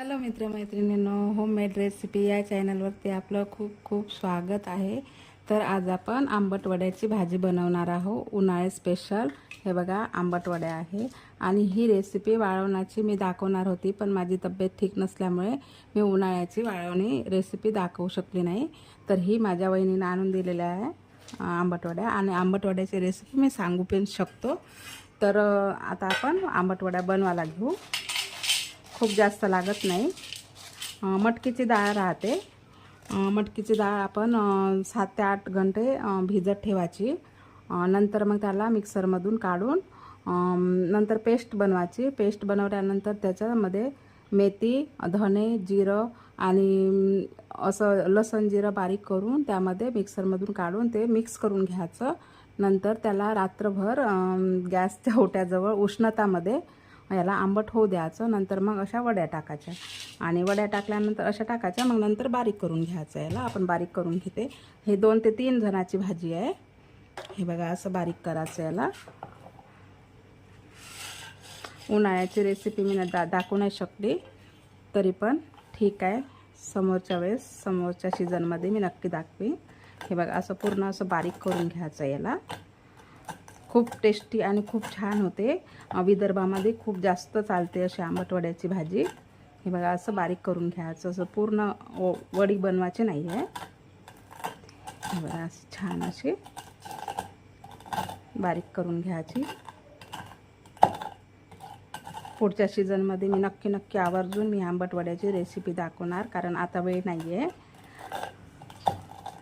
Hello मित्रमैत्रिणींनो homemade recipe या चॅनलवरती आपलं खूप खूप स्वागत आहे. तर आज आपण आंबट वड्याची भाजी बनवणार आहोत. उन्हाळे स्पेशल हे बघा आंबट वड्या आहे. आणि ही रेसिपी वाळवण्याची मी दाखवणार होती पण माझी तब्येत ठीक नसल्यामुळे मी उन्हाळ्याची वाळवणी रेसिपी दाखवू शकली नाही. तर ही माझ्या वहिनीनं आणून दिलेल्या आहे आंबटवड्या आणि आंबटवड्याची रेसिपी मी सांगू पण शकतो. तर आता आपण आंबटवड्या बनवायला घेऊ. खूप जास्त लागत नाही. मटकीची डाळ राहते. मटकीची डाळ आपण सात ते आठ घंटे भिजत ठेवायची. नंतर मग त्याला मिक्सरमधून काढून नंतर पेस्ट बनवायची. पेस्ट बनवल्यानंतर त्याच्यामध्ये मेथी धणे जिरं आणि असं लसण जिरं बारीक करून त्यामध्ये मिक्सरमधून काढून ते मिक्स करून घ्यायचं. नंतर त्याला रात्रभर गॅसच्या ओट्याजवळ उष्णतामध्ये याला आंबट होऊ द्यायचं नंतर मग अशा वड्या टाकायच्या. आणि वड्या टाकल्यानंतर अशा टाकायच्या मग नंतर बारीक करून घ्यायचं याला. आपण बारीक करून घेते. हे दोन ते तीन जणाची भाजी आहे. हे बघा असं बारीक करायचं याला. उन्हाळ्याची रेसिपी मी दा दाखवू नाही शकली तरी पण ठीक आहे. समोरच्या वेळेस समोरच्या सीझनमध्ये मी नक्की दाखवीन. हे बघा असं पूर्ण असं बारीक करून घ्यायचं याला. खूप टेस्टी आणि खूप छान होते. विदर्भामध्ये खूप जास्त चालते अशी आंबटवड्याची भाजी. हे बघा असं बारीक करून घ्यायचं असं पूर्ण वडी बनवायची नाही आहे हे बघा असं छान अशी बारीक करून घ्यायची. पुढच्या सीझनमध्ये मी नक्की नक्की आवर्जून मी आंबटवड्याची रेसिपी दाखवणार कारण आता वेळ नाही आहे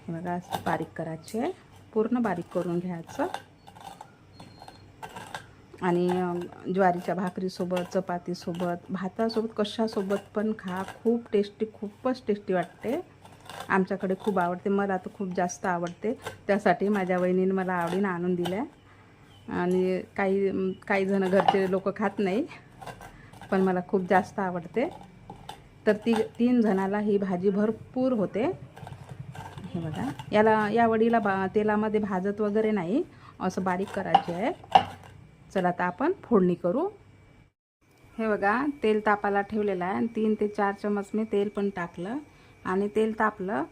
हे बघा असं बारीक करायचे. आहे पूर्ण बारीक करून घ्यायचं. आणि ज्वारीच्या भाकरीसोबत चपातीसोबत भातासोबत कशासोबत पण खा. खूप टेस्टी खूपच टेस्टी वाटते. आमच्याकडे खूप आवडते. मला तर खूप जास्त आवडते. त्यासाठी माझ्या वहिनीने मला आवडीनं आणून दिल्या. आणि काही काही जण घरचे लोक खात नाही पण मला खूप जास्त आवडते. तर ती तीन जणाला ही भाजी भरपूर होते. हे बघा. याला या वडीला बा तेलामध्ये भाजत वगैरे नाही. असं बारीक करायचे आहे. चला आता आपण फोडणी करू. हे बघा तेल तापायला ठेवलेलं आहे आणि तीन ते चार चमच मी तेल पण टाकलं. आणि तेल तापलं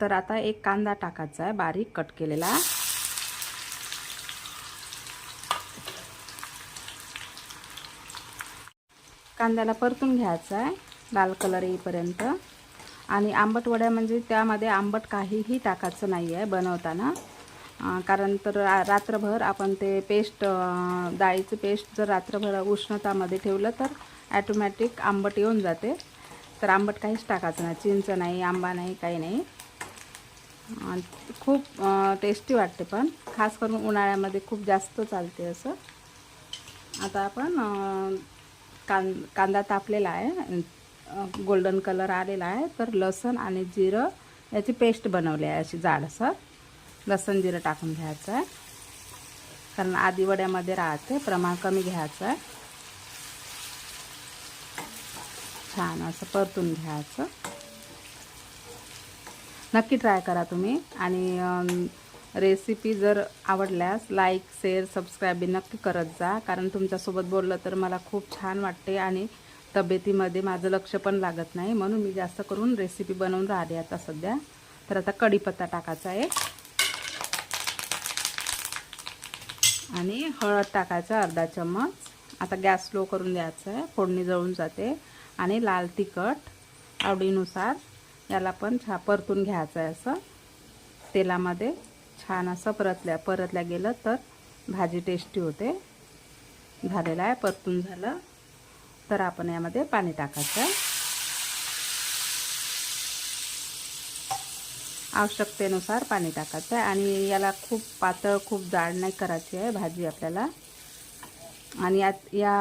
तर आता एक कांदा टाकायचा आहे बारीक कट केलेला. कांद्याला परतून घ्यायचा आहे लाल कलर येईपर्यंत. आणि आंबट वड्या म्हणजे त्यामध्ये आंबट काहीही टाकायचं नाही आहे बनवताना. कारण तर रात्रभर आपण ते पेस्ट डाळीचं पेस्ट जर रात्रभर उष्णतामध्ये ठेवलं तर ॲटोमॅटिक आंबट येऊन जाते. तर आंबट काहीच टाकायचं नाही. चिंच नाही आंबा नाही काही नाही. खूप टेस्टी वाटते पण. खास करून उन्हाळ्यामध्ये खूप जास्त चालते असं. आता आपण कां कांदा तापलेला आहे. गोल्डन कलर आलेला आहे. तर लसण आणि जिरं याची पेस्ट बनवली आहे अशी जाडसर. लसण जिरं टाकून घ्यायचं आहे कारण आधी वड्यामध्ये राहते प्रमाण कमी घ्यायचं आहे छान असं परतून घ्यायचं. नक्की ट्राय करा तुम्ही. आणि रेसिपी जर आवडल्यास लाईक शेअर सबस्क्राईब नक्की करत जा. कारण तुमच्यासोबत बोललं तर मला खूप छान वाटते आणि तब्येतीमध्ये माझं लक्ष पण लागत नाही. म्हणून मी जास्त करून रेसिपी बनवून राहिली आता सध्या. तर आता कढीपत्ता टाकायचा आहे. आणि हळद टाकायचं अर्धा चम्मच. आता गॅस स्लो करून द्यायचा आहे. फोडणी जळून जाते. आणि लाल तिखट आवडीनुसार याला पण छा परतून घ्यायचं आहे असं. तेलामध्ये छान असं परतल्या परतल्या गेलं तर भाजी टेस्टी होते. झालेलं आहे परतून झालं. तर आपण यामध्ये पाणी टाकायचं आवश्यकतेनुसार पाणी टाकायचं आहे. आणि याला खूप पातळ खूप जाड नाही करायची आहे भाजी आपल्याला. आणि यात या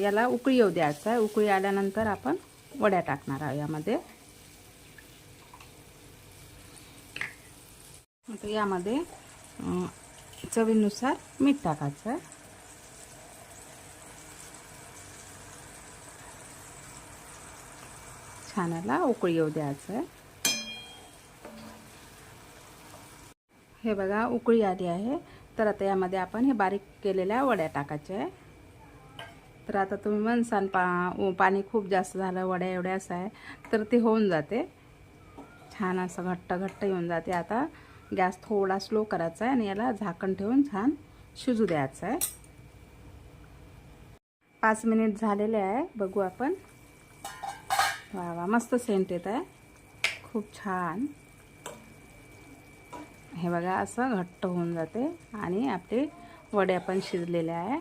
याला उकळी येऊ द्यायचं आहे. उकळी आल्यानंतर आपण वड्या टाकणार आहोत यामध्ये. आता यामध्ये चवीनुसार मीठ टाकायचं आहे. छान याला उकळी येऊ द्यायचं आहे. हे बघा उकळी आली आहे. तर आता यामध्ये आपण हे बारीक केलेल्या वड्या टाकायच्या आहे. तर आता तुम्ही म्हणसान पा पाणी खूप जास्त झालं वड्या एवढ्या असं आहे. तर ते होऊन जाते. छान असं घट्ट घट्ट येऊन जाते. आता गॅस थोडा स्लो करायचा आहे आणि याला झाकण ठेवून छान शिजू द्यायचं आहे. पाच मिनिट झालेले आहे. बघू आपण. वा वा मस्त सेंट येत आहे. खूप छान. हे बघा असं घट्ट होऊन जाते आणि आपले वड्या पण शिजलेल्या आहे.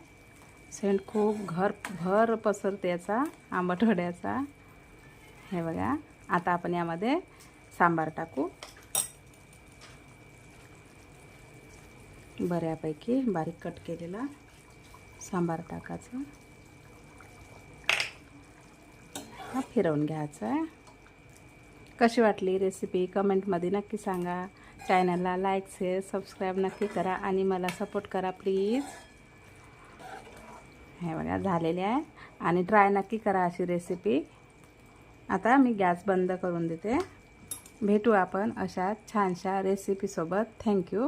सेंट खूप घर भर पसरते याचा आंबट वड्याचा. हे बघा आता आपण यामध्ये सांबार टाकू. बऱ्यापैकी बारीक कट केलेला सांबार टाकायचा. हा फिरवून घ्यायचा आहे. कशी वाटली रेसिपी कमेंटमध्ये नक्की सांगा. चॅनलला लाईक शेअर सबस्क्राईब नक्की करा आणि मला सपोर्ट करा प्लीज. हे बघा झालेले आहे. आणि ट्राय नक्की करा अशी रेसिपी आता मी गॅस बंद करून देते. भेटू आपण अशा छानशा रेसिपीसोबत थँक्यू